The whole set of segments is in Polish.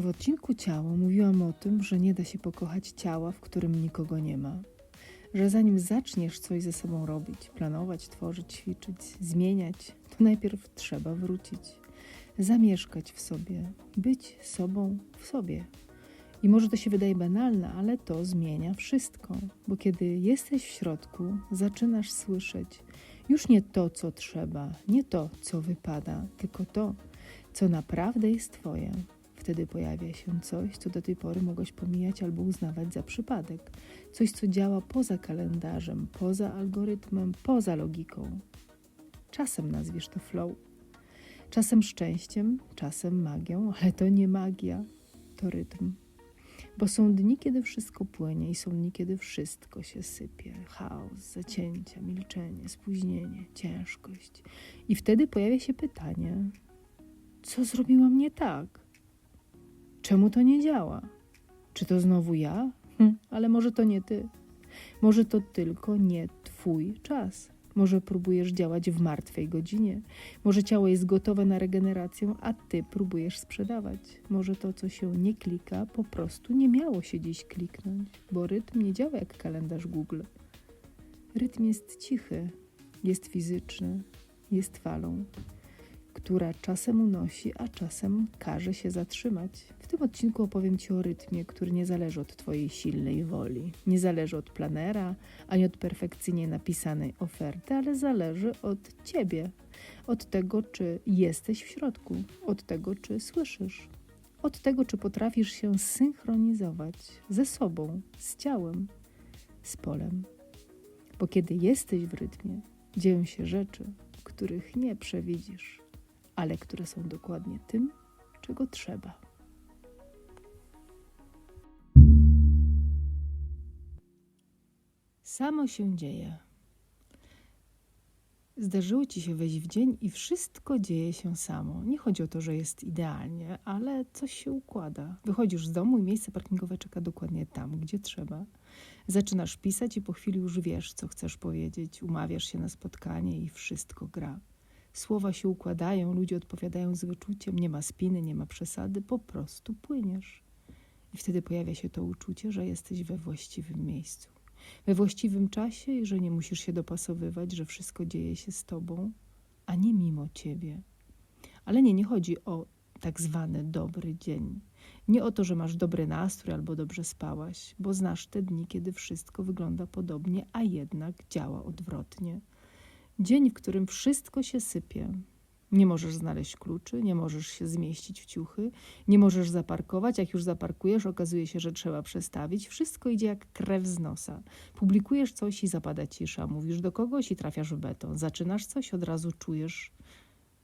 W odcinku Ciało mówiłam o tym, że nie da się pokochać ciała, w którym nikogo nie ma. Że zanim zaczniesz coś ze sobą robić, planować, tworzyć, ćwiczyć, zmieniać, to najpierw trzeba wrócić, zamieszkać w sobie, być sobą w sobie. I może to się wydaje banalne, ale to zmienia wszystko, bo kiedy jesteś w środku, zaczynasz słyszeć już nie to, co trzeba, nie to, co wypada, tylko to, co naprawdę jest Twoje. Wtedy pojawia się coś, co do tej pory mogłeś pomijać albo uznawać za przypadek. Coś, co działa poza kalendarzem, poza algorytmem, poza logiką. Czasem nazwiesz to flow. Czasem szczęściem, czasem magią, ale to nie magia, to rytm. Bo są dni, kiedy wszystko płynie i są dni, kiedy wszystko się sypie. Chaos, zacięcia, milczenie, spóźnienie, ciężkość. I wtedy pojawia się pytanie, co zrobiłam nie tak? Czemu to nie działa? Czy to znowu ja? Hm, ale może to nie ty. Może to tylko nie twój czas. Może próbujesz działać w martwej godzinie. Może ciało jest gotowe na regenerację, a ty próbujesz sprzedawać. Może to, co się nie klika, po prostu nie miało się dziś kliknąć, bo rytm nie działa jak kalendarz Google. Rytm jest cichy, jest fizyczny, jest falą która czasem unosi, a czasem każe się zatrzymać. W tym odcinku opowiem Ci o rytmie, który nie zależy od Twojej silnej woli, nie zależy od planera, ani od perfekcyjnie napisanej oferty, ale zależy od Ciebie, od tego, czy jesteś w środku, od tego, czy słyszysz, od tego, czy potrafisz się synchronizować ze sobą, z ciałem, z polem. Bo kiedy jesteś w rytmie, dzieją się rzeczy, których nie przewidzisz ale które są dokładnie tym, czego trzeba. Samo się dzieje. Zdarzyło ci się wejść w dzień i wszystko dzieje się samo. Nie chodzi o to, że jest idealnie, ale coś się układa. Wychodzisz z domu i miejsce parkingowe czeka dokładnie tam, gdzie trzeba. Zaczynasz pisać i po chwili już wiesz, co chcesz powiedzieć. Umawiasz się na spotkanie i wszystko gra. Słowa się układają, ludzie odpowiadają z wyczuciem, nie ma spiny, nie ma przesady, po prostu płyniesz. I wtedy pojawia się to uczucie, że jesteś we właściwym miejscu, we właściwym czasie i że nie musisz się dopasowywać, że wszystko dzieje się z tobą, a nie mimo ciebie. Ale nie, nie chodzi o tak zwany dobry dzień. Nie o to, że masz dobry nastrój albo dobrze spałaś, bo znasz te dni, kiedy wszystko wygląda podobnie, a jednak działa odwrotnie. Dzień, w którym wszystko się sypie. Nie możesz znaleźć kluczy, nie możesz się zmieścić w ciuchy, nie możesz zaparkować. Jak już zaparkujesz, okazuje się, że trzeba przestawić. Wszystko idzie jak krew z nosa. Publikujesz coś i zapada cisza. Mówisz do kogoś i trafiasz w beton. Zaczynasz coś, od razu czujesz,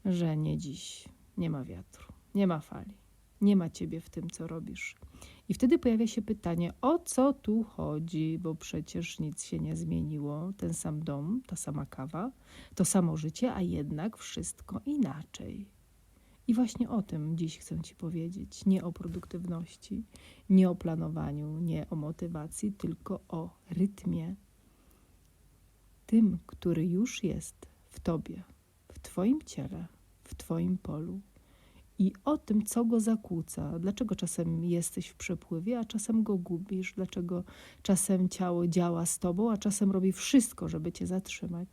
że nie dziś. Nie ma wiatru, nie ma fali, nie ma ciebie w tym, co robisz. I wtedy pojawia się pytanie, o co tu chodzi, bo przecież nic się nie zmieniło. Ten sam dom, ta sama kawa, to samo życie, a jednak wszystko inaczej. I właśnie o tym dziś chcę Ci powiedzieć. Nie o produktywności, nie o planowaniu, nie o motywacji, tylko o rytmie. Tym, który już jest w Tobie, w Twoim ciele, w Twoim polu i o tym, co go zakłóca. Dlaczego czasem jesteś w przepływie, a czasem go gubisz, dlaczego czasem ciało działa z tobą, a czasem robi wszystko, żeby cię zatrzymać.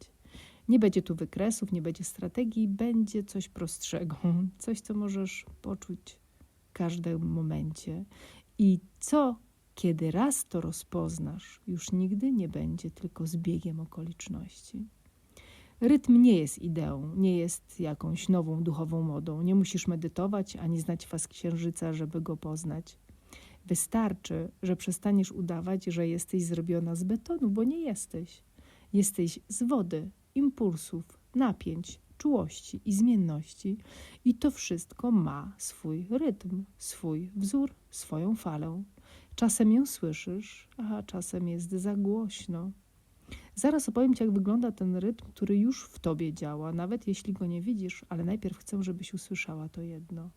Nie będzie tu wykresów, nie będzie strategii, będzie coś prostszego, coś, co możesz poczuć w każdym momencie. I co, kiedy raz to rozpoznasz, już nigdy nie będzie tylko zbiegiem okoliczności. Rytm nie jest ideą, nie jest jakąś nową duchową modą. Nie musisz medytować ani znać faz księżyca, żeby go poznać. Wystarczy, że przestaniesz udawać, że jesteś zrobiona z betonu, bo nie jesteś. Jesteś z wody, impulsów, napięć, czułości i zmienności, i to wszystko ma swój rytm, swój wzór, swoją falę. Czasem ją słyszysz, a czasem jest za głośno. Zaraz opowiem Ci, jak wygląda ten rytm, który już w Tobie działa, nawet jeśli go nie widzisz, ale najpierw chcę, żebyś usłyszała to jedno.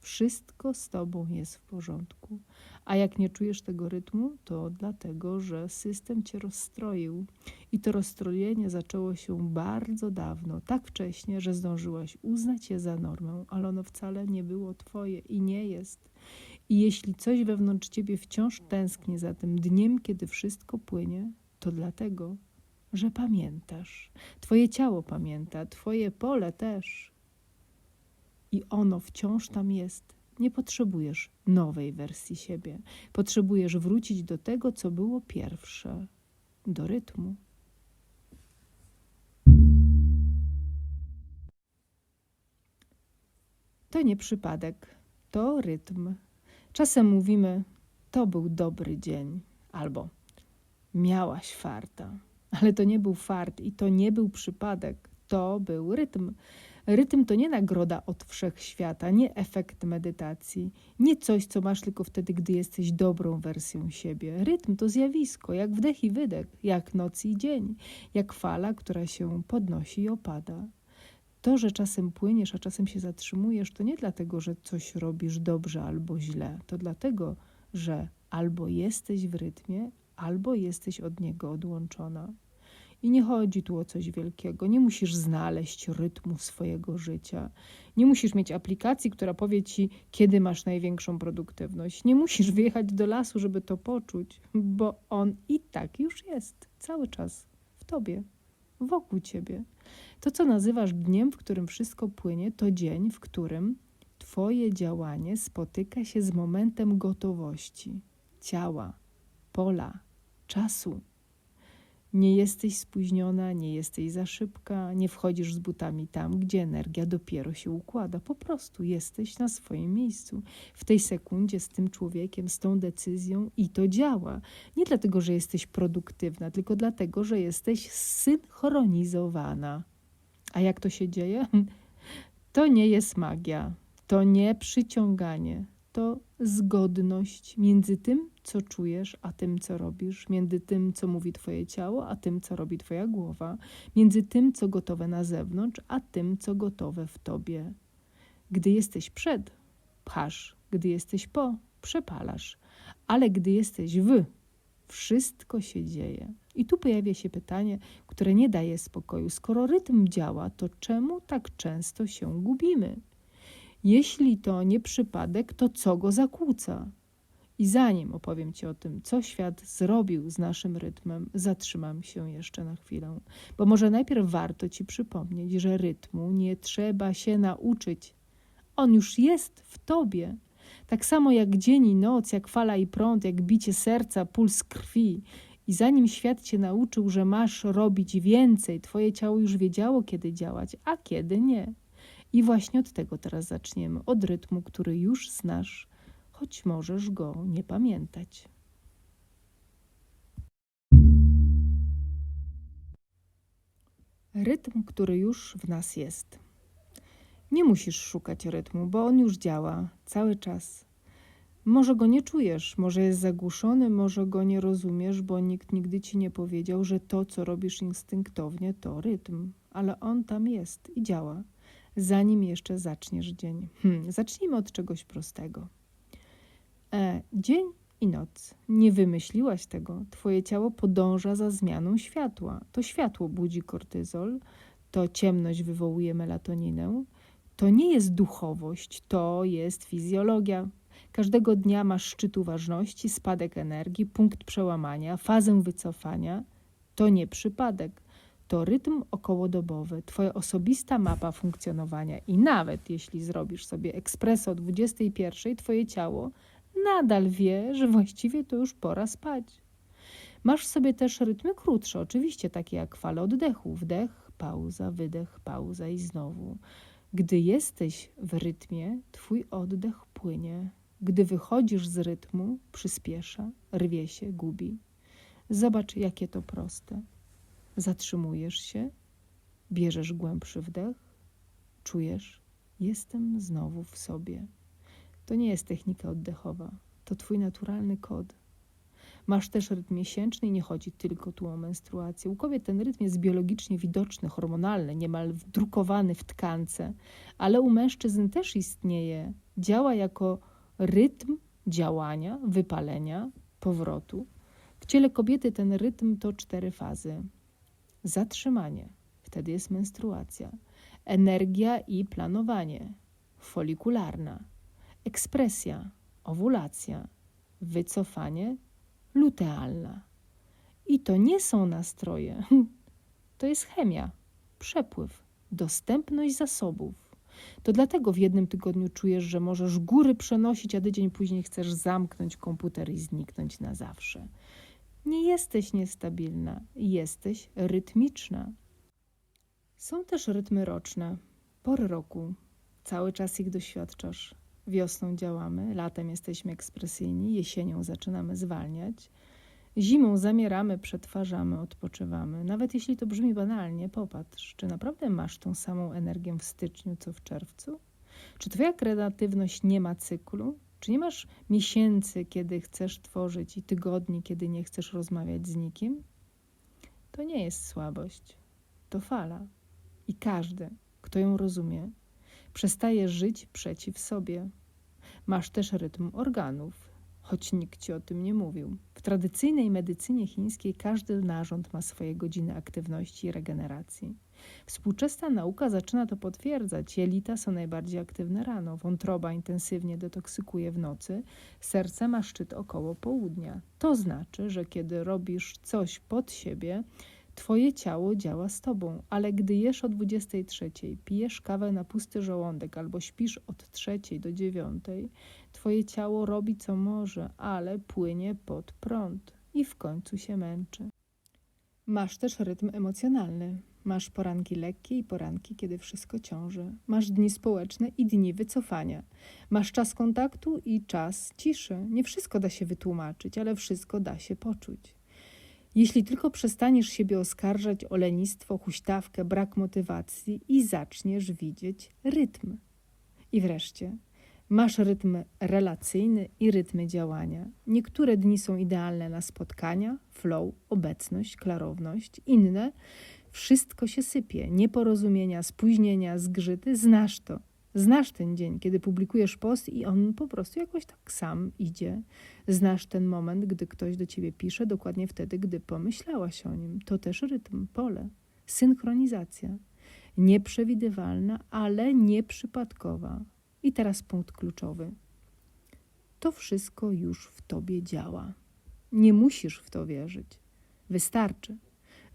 Wszystko z Tobą jest w porządku. A jak nie czujesz tego rytmu, to dlatego, że system Cię rozstroił. I to rozstrojenie zaczęło się bardzo dawno, tak wcześnie, że zdążyłaś uznać je za normę, ale ono wcale nie było Twoje i nie jest. I jeśli coś wewnątrz ciebie wciąż tęskni za tym dniem, kiedy wszystko płynie, to dlatego, że pamiętasz. Twoje ciało pamięta, twoje pole też. I ono wciąż tam jest. Nie potrzebujesz nowej wersji siebie. Potrzebujesz wrócić do tego, co było pierwsze, do rytmu. To nie przypadek, to rytm. Czasem mówimy, to był dobry dzień, albo miałaś farta, ale to nie był fart i to nie był przypadek, to był rytm. Rytm to nie nagroda od wszechświata, nie efekt medytacji, nie coś, co masz tylko wtedy, gdy jesteś dobrą wersją siebie. Rytm to zjawisko, jak wdech i wydech, jak noc i dzień, jak fala, która się podnosi i opada. To, że czasem płyniesz, a czasem się zatrzymujesz, to nie dlatego, że coś robisz dobrze albo źle. To dlatego, że albo jesteś w rytmie, albo jesteś od niego odłączona. I nie chodzi tu o coś wielkiego. Nie musisz znaleźć rytmu swojego życia. Nie musisz mieć aplikacji, która powie ci, kiedy masz największą produktywność. Nie musisz wyjechać do lasu, żeby to poczuć, bo on i tak już jest cały czas w tobie, wokół ciebie. To, co nazywasz dniem, w którym wszystko płynie, to dzień, w którym Twoje działanie spotyka się z momentem gotowości ciała, pola, czasu. Nie jesteś spóźniona, nie jesteś za szybka, nie wchodzisz z butami tam, gdzie energia dopiero się układa. Po prostu jesteś na swoim miejscu, w tej sekundzie z tym człowiekiem, z tą decyzją i to działa. Nie dlatego, że jesteś produktywna, tylko dlatego, że jesteś synchronizowana. A jak to się dzieje? To nie jest magia, to nie przyciąganie, to zgodność między tym, co czujesz, a tym, co robisz, między tym, co mówi Twoje ciało, a tym, co robi Twoja głowa, między tym, co gotowe na zewnątrz, a tym, co gotowe w Tobie. Gdy jesteś przed, pchasz, gdy jesteś po, przepalasz, ale gdy jesteś w, wszystko się dzieje. I tu pojawia się pytanie, które nie daje spokoju. Skoro rytm działa, to czemu tak często się gubimy? Jeśli to nie przypadek, to co go zakłóca? I zanim opowiem Ci o tym, co świat zrobił z naszym rytmem, zatrzymam się jeszcze na chwilę, bo może najpierw warto Ci przypomnieć, że rytmu nie trzeba się nauczyć. On już jest w Tobie. Tak samo jak dzień i noc, jak fala i prąd, jak bicie serca, puls krwi. I zanim świat Cię nauczył, że masz robić więcej, Twoje ciało już wiedziało, kiedy działać, a kiedy nie. I właśnie od tego teraz zaczniemy, od rytmu, który już znasz, choć możesz go nie pamiętać. Rytm, który już w nas jest. Nie musisz szukać rytmu, bo on już działa cały czas. Może go nie czujesz, może jest zagłuszony, może go nie rozumiesz, bo nikt nigdy ci nie powiedział, że to, co robisz instynktownie, to rytm, ale on tam jest i działa zanim jeszcze zaczniesz dzień. Hmm, zacznijmy od czegoś prostego. E, dzień i noc. Nie wymyśliłaś tego. Twoje ciało podąża za zmianą światła. To światło budzi kortyzol, to ciemność wywołuje melatoninę. To nie jest duchowość, to jest fizjologia. Każdego dnia masz szczyt uważności, spadek energii, punkt przełamania, fazę wycofania. To nie przypadek to rytm okołodobowy, Twoja osobista mapa funkcjonowania i nawet jeśli zrobisz sobie ekspreso o 21, Twoje ciało nadal wie, że właściwie to już pora spać. Masz sobie też rytmy krótsze, oczywiście takie jak fale oddechu, wdech, pauza, wydech, pauza i znowu. Gdy jesteś w rytmie, Twój oddech płynie. Gdy wychodzisz z rytmu, przyspiesza, rwie się, gubi. Zobacz, jakie to proste. Zatrzymujesz się, bierzesz głębszy wdech, czujesz, jestem znowu w sobie. To nie jest technika oddechowa, to twój naturalny kod. Masz też rytm miesięczny i nie chodzi tylko tu o menstruację. U kobiet ten rytm jest biologicznie widoczny, hormonalny, niemal wdrukowany w tkance, ale u mężczyzn też istnieje. Działa jako rytm działania, wypalenia, powrotu. W ciele kobiety ten rytm to cztery fazy zatrzymanie, wtedy jest menstruacja, energia i planowanie, folikularna, ekspresja, owulacja, wycofanie, lutealna. I to nie są nastroje, to jest chemia, przepływ, dostępność zasobów. To dlatego w jednym tygodniu czujesz, że możesz góry przenosić, a tydzień później chcesz zamknąć komputer i zniknąć na zawsze. Nie jesteś niestabilna, jesteś rytmiczna. Są też rytmy roczne, pory roku. Cały czas ich doświadczasz. Wiosną działamy, latem jesteśmy ekspresyjni, jesienią zaczynamy zwalniać. Zimą zamieramy, przetwarzamy, odpoczywamy. Nawet jeśli to brzmi banalnie, popatrz, czy naprawdę masz tą samą energię w styczniu, co w czerwcu? Czy twoja kreatywność nie ma cyklu? Czy nie masz miesięcy, kiedy chcesz tworzyć i tygodni, kiedy nie chcesz rozmawiać z nikim? To nie jest słabość, to fala. I każdy, kto ją rozumie, przestaje żyć przeciw sobie. Masz też rytm organów, choć nikt ci o tym nie mówił. W tradycyjnej medycynie chińskiej każdy narząd ma swoje godziny aktywności i regeneracji. Współczesna nauka zaczyna to potwierdzać. Jelita są najbardziej aktywne rano, wątroba intensywnie detoksykuje w nocy, serce ma szczyt około południa. To znaczy, że kiedy robisz coś pod siebie, Twoje ciało działa z tobą, ale gdy jesz o 23, pijesz kawę na pusty żołądek albo śpisz od 3 do 9, twoje ciało robi co może, ale płynie pod prąd i w końcu się męczy. Masz też rytm emocjonalny. Masz poranki lekkie i poranki, kiedy wszystko ciąży. Masz dni społeczne i dni wycofania. Masz czas kontaktu i czas ciszy. Nie wszystko da się wytłumaczyć, ale wszystko da się poczuć. Jeśli tylko przestaniesz siebie oskarżać o lenistwo, huśtawkę, brak motywacji i zaczniesz widzieć rytm. I wreszcie, masz rytm relacyjny i rytmy działania. Niektóre dni są idealne na spotkania, flow, obecność, klarowność, inne wszystko się sypie, nieporozumienia, spóźnienia, zgrzyty, znasz to. Znasz ten dzień, kiedy publikujesz post i on po prostu jakoś tak sam idzie. Znasz ten moment, gdy ktoś do ciebie pisze, dokładnie wtedy, gdy pomyślałaś o nim. To też rytm, pole, synchronizacja. Nieprzewidywalna, ale nieprzypadkowa. I teraz punkt kluczowy. To wszystko już w tobie działa. Nie musisz w to wierzyć. Wystarczy,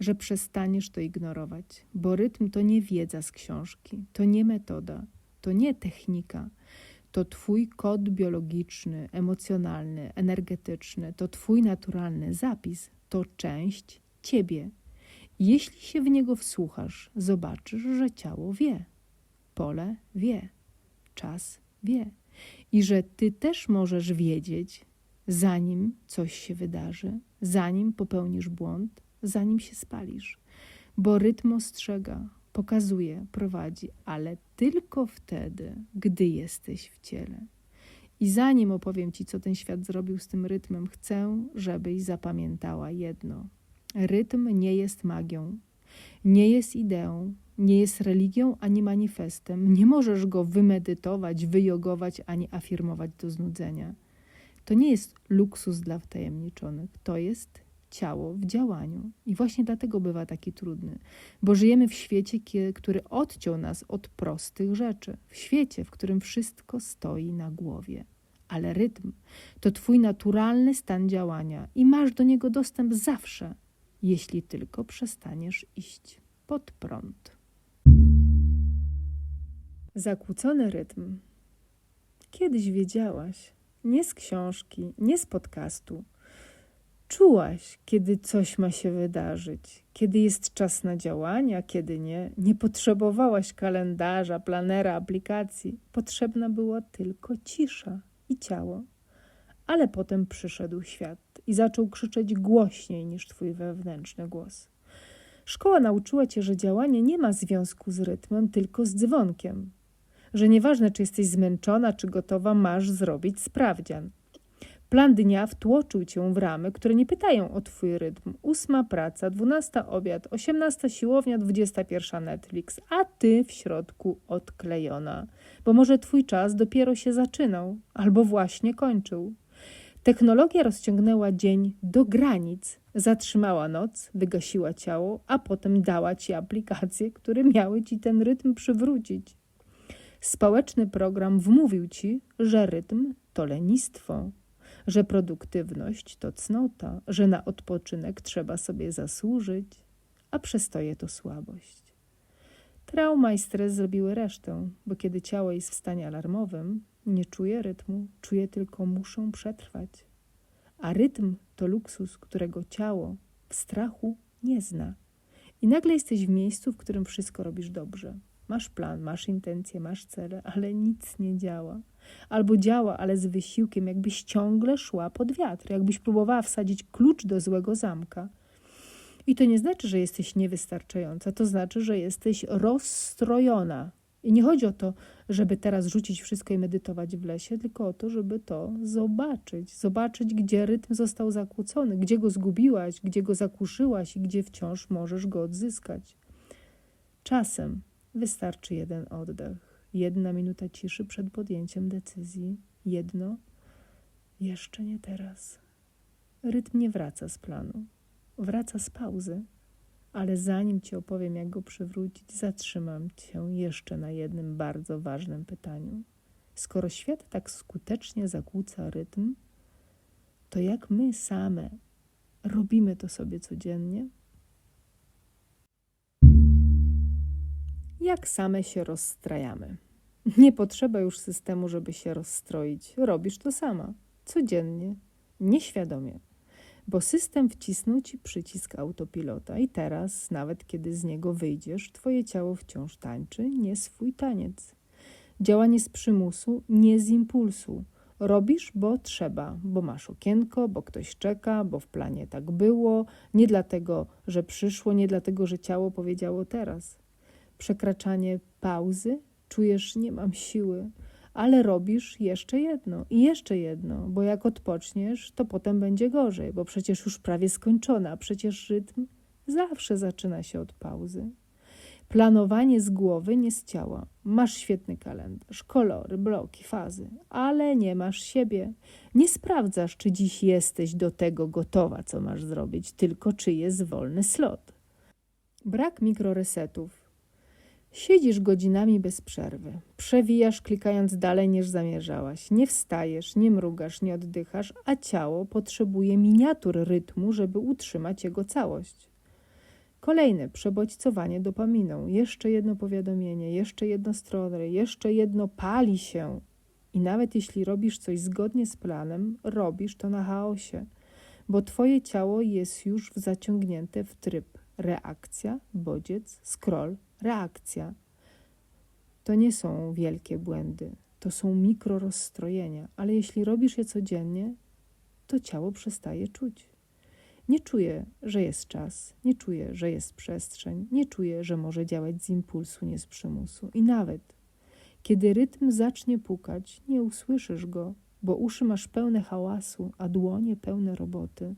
że przestaniesz to ignorować, bo rytm to nie wiedza z książki, to nie metoda, to nie technika. To Twój kod biologiczny, emocjonalny, energetyczny, to Twój naturalny zapis, to część Ciebie. Jeśli się w niego wsłuchasz, zobaczysz, że ciało wie, pole wie, czas wie i że Ty też możesz wiedzieć, zanim coś się wydarzy, zanim popełnisz błąd, zanim się spalisz, bo rytm ostrzega, pokazuje, prowadzi, ale tylko wtedy, gdy jesteś w ciele. I zanim opowiem Ci, co ten świat zrobił z tym rytmem, chcę, żebyś zapamiętała jedno. Rytm nie jest magią, nie jest ideą, nie jest religią ani manifestem. Nie możesz go wymedytować, wyjogować ani afirmować do znudzenia. To nie jest luksus dla wtajemniczonych, to jest ciało w działaniu. I właśnie dlatego bywa taki trudny, bo żyjemy w świecie, który odciął nas od prostych rzeczy, w świecie, w którym wszystko stoi na głowie. Ale rytm to Twój naturalny stan działania i masz do niego dostęp zawsze, jeśli tylko przestaniesz iść pod prąd. Zakłócony rytm. Kiedyś wiedziałaś, nie z książki, nie z podcastu, czułaś, kiedy coś ma się wydarzyć, kiedy jest czas na działania, kiedy nie. Nie potrzebowałaś kalendarza, planera, aplikacji. Potrzebna była tylko cisza i ciało. Ale potem przyszedł świat i zaczął krzyczeć głośniej niż twój wewnętrzny głos. Szkoła nauczyła cię, że działanie nie ma związku z rytmem, tylko z dzwonkiem. Że nieważne, czy jesteś zmęczona, czy gotowa, masz zrobić sprawdzian. Plan dnia wtłoczył cię w ramy, które nie pytają o twój rytm. Ósma praca, dwunasta obiad, osiemnasta siłownia, dwudziesta pierwsza Netflix, a ty w środku odklejona, bo może twój czas dopiero się zaczynał albo właśnie kończył. Technologia rozciągnęła dzień do granic, zatrzymała noc, wygasiła ciało, a potem dała ci aplikacje, które miały ci ten rytm przywrócić. Społeczny program wmówił ci, że rytm to lenistwo, że produktywność to cnota, że na odpoczynek trzeba sobie zasłużyć, a przestoje to słabość. Trauma i stres zrobiły resztę, bo kiedy ciało jest w stanie alarmowym, nie czuje rytmu, czuje tylko muszą przetrwać. A rytm to luksus, którego ciało w strachu nie zna. I nagle jesteś w miejscu, w którym wszystko robisz dobrze. Masz plan, masz intencje, masz cele, ale nic nie działa. Albo działa, ale z wysiłkiem, jakbyś ciągle szła pod wiatr, jakbyś próbowała wsadzić klucz do złego zamka. I to nie znaczy, że jesteś niewystarczająca, to znaczy, że jesteś rozstrojona. I nie chodzi o to, żeby teraz rzucić wszystko i medytować w lesie, tylko o to, żeby to zobaczyć. Zobaczyć, gdzie rytm został zakłócony, gdzie go zgubiłaś, gdzie go zakuszyłaś i gdzie wciąż możesz go odzyskać. Czasem wystarczy jeden oddech, jedna minuta ciszy przed podjęciem decyzji, jedno jeszcze nie teraz. Rytm nie wraca z planu, wraca z pauzy ale zanim ci opowiem, jak go przywrócić, zatrzymam cię jeszcze na jednym bardzo ważnym pytaniu. Skoro świat tak skutecznie zakłóca rytm, to jak my same robimy to sobie codziennie? Jak same się rozstrajamy? Nie potrzeba już systemu, żeby się rozstroić. Robisz to sama, codziennie, nieświadomie bo system wcisnął ci przycisk autopilota i teraz, nawet kiedy z niego wyjdziesz, twoje ciało wciąż tańczy nie swój taniec. Działanie z przymusu, nie z impulsu. Robisz, bo trzeba, bo masz okienko, bo ktoś czeka, bo w planie tak było, nie dlatego, że przyszło, nie dlatego, że ciało powiedziało teraz. Przekraczanie pauzy, czujesz, nie mam siły, ale robisz jeszcze jedno i jeszcze jedno, bo jak odpoczniesz, to potem będzie gorzej, bo przecież już prawie skończona, przecież rytm zawsze zaczyna się od pauzy. Planowanie z głowy, nie z ciała. Masz świetny kalendarz, kolory, bloki, fazy, ale nie masz siebie. Nie sprawdzasz, czy dziś jesteś do tego gotowa, co masz zrobić, tylko czy jest wolny slot. Brak mikroresetów, Siedzisz godzinami bez przerwy, przewijasz klikając dalej niż zamierzałaś, nie wstajesz, nie mrugasz, nie oddychasz, a ciało potrzebuje miniatur rytmu, żeby utrzymać jego całość. Kolejne przebodźcowanie dopaminą, jeszcze jedno powiadomienie, jeszcze jedno stronę, jeszcze jedno pali się. I nawet jeśli robisz coś zgodnie z planem, robisz to na chaosie, bo twoje ciało jest już zaciągnięte w tryb reakcja, bodziec, scroll, reakcja. To nie są wielkie błędy, to są mikrorozstrojenia, ale jeśli robisz je codziennie, to ciało przestaje czuć. Nie czuje, że jest czas, nie czuje, że jest przestrzeń, nie czuje, że może działać z impulsu, nie z przymusu. I nawet kiedy rytm zacznie pukać, nie usłyszysz go, bo uszy masz pełne hałasu, a dłonie pełne roboty.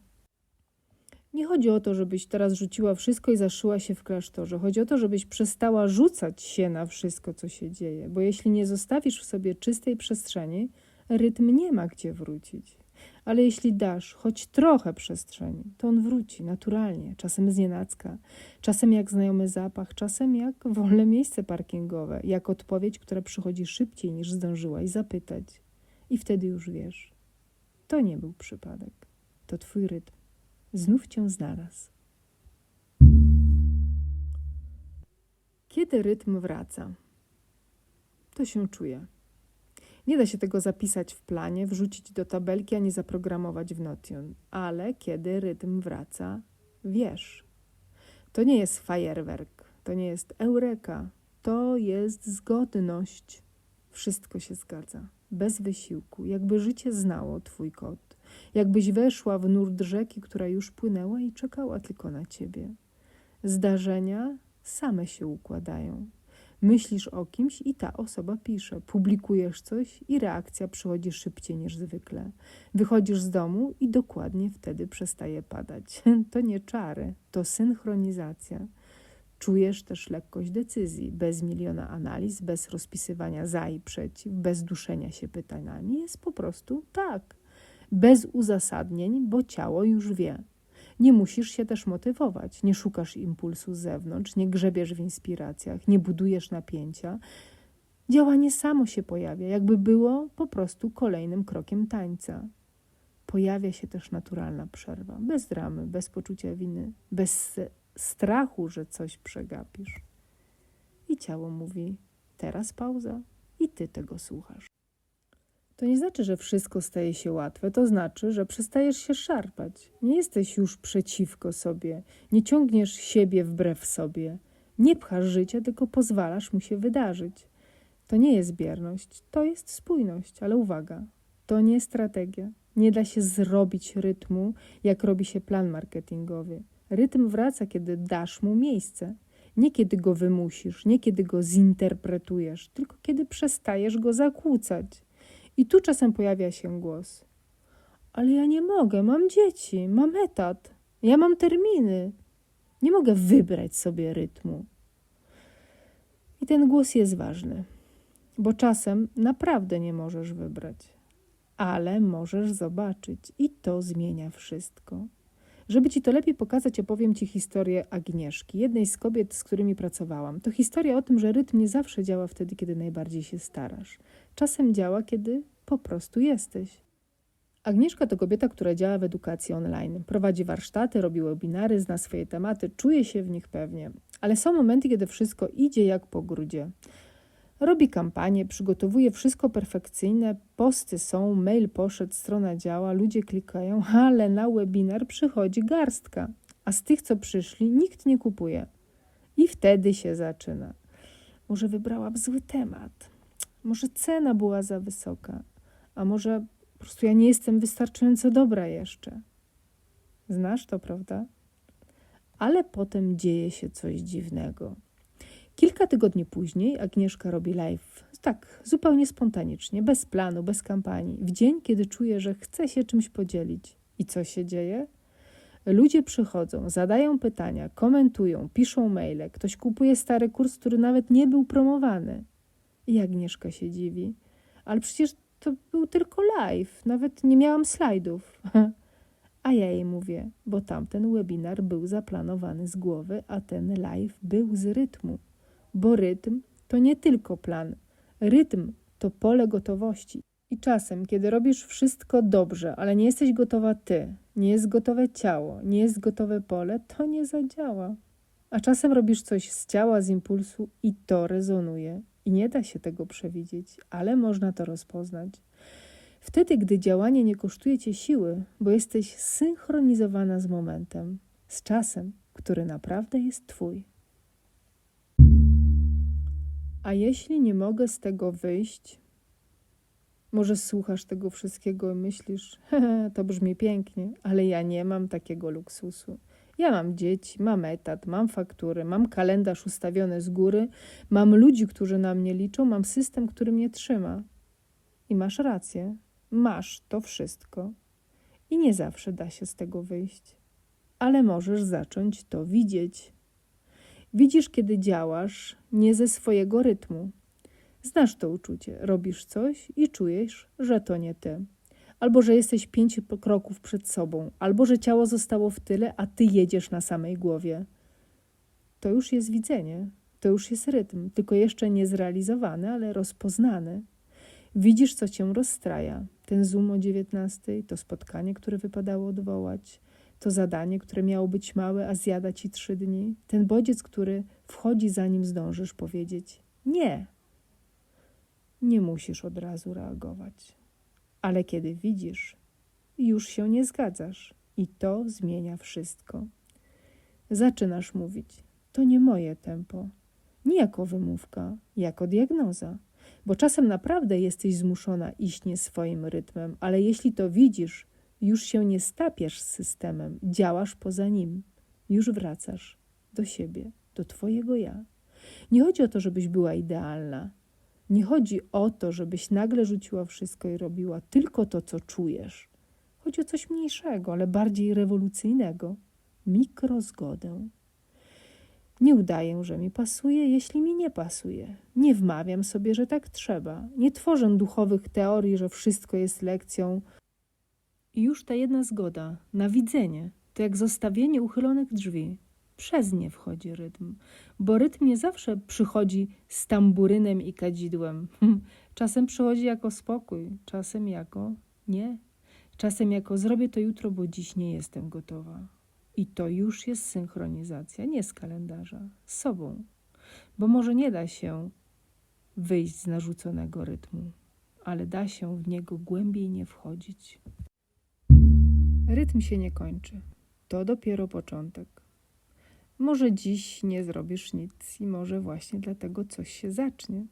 Nie chodzi o to, żebyś teraz rzuciła wszystko i zaszyła się w klasztorze. Chodzi o to, żebyś przestała rzucać się na wszystko, co się dzieje, bo jeśli nie zostawisz w sobie czystej przestrzeni, rytm nie ma gdzie wrócić. Ale jeśli dasz choć trochę przestrzeni, to on wróci naturalnie, czasem z nienacka, czasem jak znajomy zapach, czasem jak wolne miejsce parkingowe, jak odpowiedź, która przychodzi szybciej niż zdążyłaś zapytać. I wtedy już wiesz, to nie był przypadek, to twój rytm znów cię znalazł. Kiedy rytm wraca, to się czuje. Nie da się tego zapisać w planie, wrzucić do tabelki, ani zaprogramować w Notion, ale kiedy rytm wraca, wiesz. To nie jest fajerwerk, to nie jest eureka, to jest zgodność. Wszystko się zgadza, bez wysiłku, jakby życie znało Twój kod jakbyś weszła w nurt rzeki, która już płynęła i czekała tylko na ciebie. Zdarzenia same się układają. Myślisz o kimś i ta osoba pisze. Publikujesz coś i reakcja przychodzi szybciej niż zwykle. Wychodzisz z domu i dokładnie wtedy przestaje padać. To nie czary, to synchronizacja. Czujesz też lekkość decyzji, bez miliona analiz, bez rozpisywania za i przeciw, bez duszenia się pytaniami. Jest po prostu tak bez uzasadnień, bo ciało już wie. Nie musisz się też motywować, nie szukasz impulsu z zewnątrz, nie grzebiesz w inspiracjach, nie budujesz napięcia. Działanie samo się pojawia, jakby było po prostu kolejnym krokiem tańca. Pojawia się też naturalna przerwa, bez dramy, bez poczucia winy, bez strachu, że coś przegapisz. I ciało mówi: Teraz pauza, i ty tego słuchasz. To nie znaczy, że wszystko staje się łatwe, to znaczy, że przestajesz się szarpać. Nie jesteś już przeciwko sobie, nie ciągniesz siebie wbrew sobie, nie pchasz życia, tylko pozwalasz mu się wydarzyć. To nie jest bierność, to jest spójność, ale uwaga, to nie strategia. Nie da się zrobić rytmu, jak robi się plan marketingowy. Rytm wraca, kiedy dasz mu miejsce. Nie kiedy go wymusisz, nie kiedy go zinterpretujesz, tylko kiedy przestajesz go zakłócać. I tu czasem pojawia się głos. Ale ja nie mogę, mam dzieci, mam etat, ja mam terminy. Nie mogę wybrać sobie rytmu. I ten głos jest ważny, bo czasem naprawdę nie możesz wybrać, ale możesz zobaczyć i to zmienia wszystko. Żeby ci to lepiej pokazać, opowiem ci historię Agnieszki, jednej z kobiet, z którymi pracowałam. To historia o tym, że rytm nie zawsze działa wtedy, kiedy najbardziej się starasz. Czasem działa, kiedy po prostu jesteś. Agnieszka to kobieta, która działa w edukacji online. Prowadzi warsztaty, robi webinary, zna swoje tematy, czuje się w nich pewnie. Ale są momenty, kiedy wszystko idzie jak po grudzie. Robi kampanię, przygotowuje wszystko perfekcyjne, posty są, mail poszedł, strona działa, ludzie klikają, ale na webinar przychodzi garstka, a z tych, co przyszli, nikt nie kupuje. I wtedy się zaczyna. Może wybrałam zły temat, może cena była za wysoka, a może po prostu ja nie jestem wystarczająco dobra jeszcze. Znasz to, prawda? Ale potem dzieje się coś dziwnego. Kilka tygodni później Agnieszka robi live tak, zupełnie spontanicznie, bez planu, bez kampanii, w dzień, kiedy czuje, że chce się czymś podzielić. I co się dzieje? Ludzie przychodzą, zadają pytania, komentują, piszą maile. Ktoś kupuje stary kurs, który nawet nie był promowany. I Agnieszka się dziwi. Ale przecież to był tylko live, nawet nie miałam slajdów. A ja jej mówię, bo tamten webinar był zaplanowany z głowy, a ten live był z rytmu. Bo rytm to nie tylko plan. Rytm to pole gotowości. I czasem, kiedy robisz wszystko dobrze, ale nie jesteś gotowa ty, nie jest gotowe ciało, nie jest gotowe pole, to nie zadziała. A czasem robisz coś z ciała, z impulsu i to rezonuje. I nie da się tego przewidzieć, ale można to rozpoznać. Wtedy, gdy działanie nie kosztuje cię siły, bo jesteś synchronizowana z momentem, z czasem, który naprawdę jest twój. A jeśli nie mogę z tego wyjść, może słuchasz tego wszystkiego i myślisz, to brzmi pięknie, ale ja nie mam takiego luksusu. Ja mam dzieci, mam etat, mam faktury, mam kalendarz ustawiony z góry, mam ludzi, którzy na mnie liczą, mam system, który mnie trzyma. I masz rację, masz to wszystko. I nie zawsze da się z tego wyjść, ale możesz zacząć to widzieć. Widzisz, kiedy działasz nie ze swojego rytmu. Znasz to uczucie, robisz coś i czujesz, że to nie ty. Albo że jesteś pięć kroków przed sobą, albo że ciało zostało w tyle, a ty jedziesz na samej głowie. To już jest widzenie, to już jest rytm, tylko jeszcze nie zrealizowany, ale rozpoznany. Widzisz, co cię rozstraja. Ten zoom o dziewiętnastej, to spotkanie, które wypadało odwołać, to zadanie, które miało być małe, a zjada ci trzy dni, ten bodziec, który wchodzi zanim zdążysz powiedzieć nie. Nie musisz od razu reagować, ale kiedy widzisz, już się nie zgadzasz i to zmienia wszystko. Zaczynasz mówić: To nie moje tempo, nie jako wymówka, jako diagnoza. Bo czasem naprawdę jesteś zmuszona iść nie swoim rytmem, ale jeśli to widzisz, już się nie stapiasz z systemem, działasz poza nim, już wracasz do siebie, do Twojego ja. Nie chodzi o to, żebyś była idealna. Nie chodzi o to, żebyś nagle rzuciła wszystko i robiła tylko to, co czujesz. Chodzi o coś mniejszego, ale bardziej rewolucyjnego mikrozgodę. Nie udaję, że mi pasuje, jeśli mi nie pasuje. Nie wmawiam sobie, że tak trzeba. Nie tworzę duchowych teorii, że wszystko jest lekcją i już ta jedna zgoda na widzenie to jak zostawienie uchylonych drzwi. Przez nie wchodzi rytm, bo rytm nie zawsze przychodzi z tamburynem i kadzidłem. Czasem przychodzi jako spokój, czasem jako nie, czasem jako zrobię to jutro, bo dziś nie jestem gotowa. I to już jest synchronizacja, nie z kalendarza, z sobą, bo może nie da się wyjść z narzuconego rytmu, ale da się w niego głębiej nie wchodzić. Rytm się nie kończy. To dopiero początek. Może dziś nie zrobisz nic i może właśnie dlatego coś się zacznie.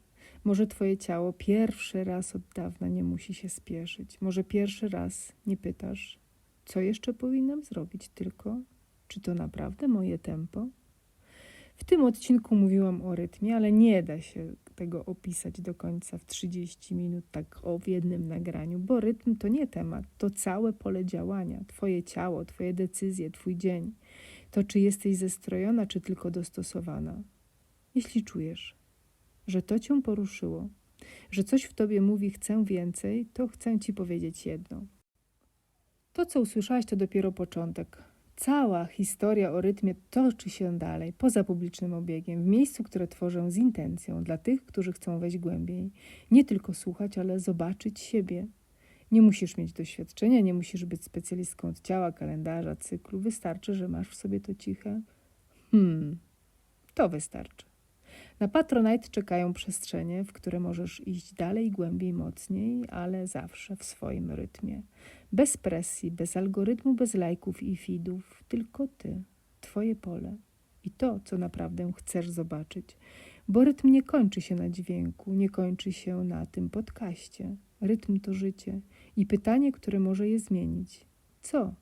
Może twoje ciało pierwszy raz od dawna nie musi się spieszyć. Może pierwszy raz nie pytasz, co jeszcze powinnam zrobić, tylko czy to naprawdę moje tempo? W tym odcinku mówiłam o rytmie, ale nie da się tego opisać do końca w 30 minut, tak o w jednym nagraniu, bo rytm to nie temat, to całe pole działania, Twoje ciało, Twoje decyzje, Twój dzień. To, czy jesteś zestrojona, czy tylko dostosowana. Jeśli czujesz, że to Cię poruszyło, że coś w Tobie mówi, chcę więcej, to chcę Ci powiedzieć jedno. To, co usłyszałaś, to dopiero początek. Cała historia o rytmie toczy się dalej, poza publicznym obiegiem, w miejscu, które tworzę z intencją dla tych, którzy chcą wejść głębiej. Nie tylko słuchać, ale zobaczyć siebie. Nie musisz mieć doświadczenia, nie musisz być specjalistką od ciała, kalendarza, cyklu. Wystarczy, że masz w sobie to ciche. Hmm, to wystarczy. Na Patronite czekają przestrzenie, w które możesz iść dalej, głębiej, mocniej, ale zawsze w swoim rytmie. Bez presji, bez algorytmu, bez lajków i feedów, tylko ty, twoje pole i to, co naprawdę chcesz zobaczyć. Bo rytm nie kończy się na dźwięku, nie kończy się na tym podcaście. Rytm to życie i pytanie, które może je zmienić. Co,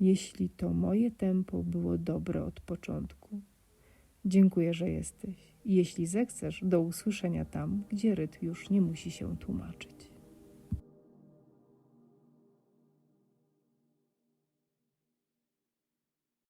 jeśli to moje tempo było dobre od początku? Dziękuję, że jesteś. Jeśli zechcesz, do usłyszenia tam, gdzie rytm już nie musi się tłumaczyć.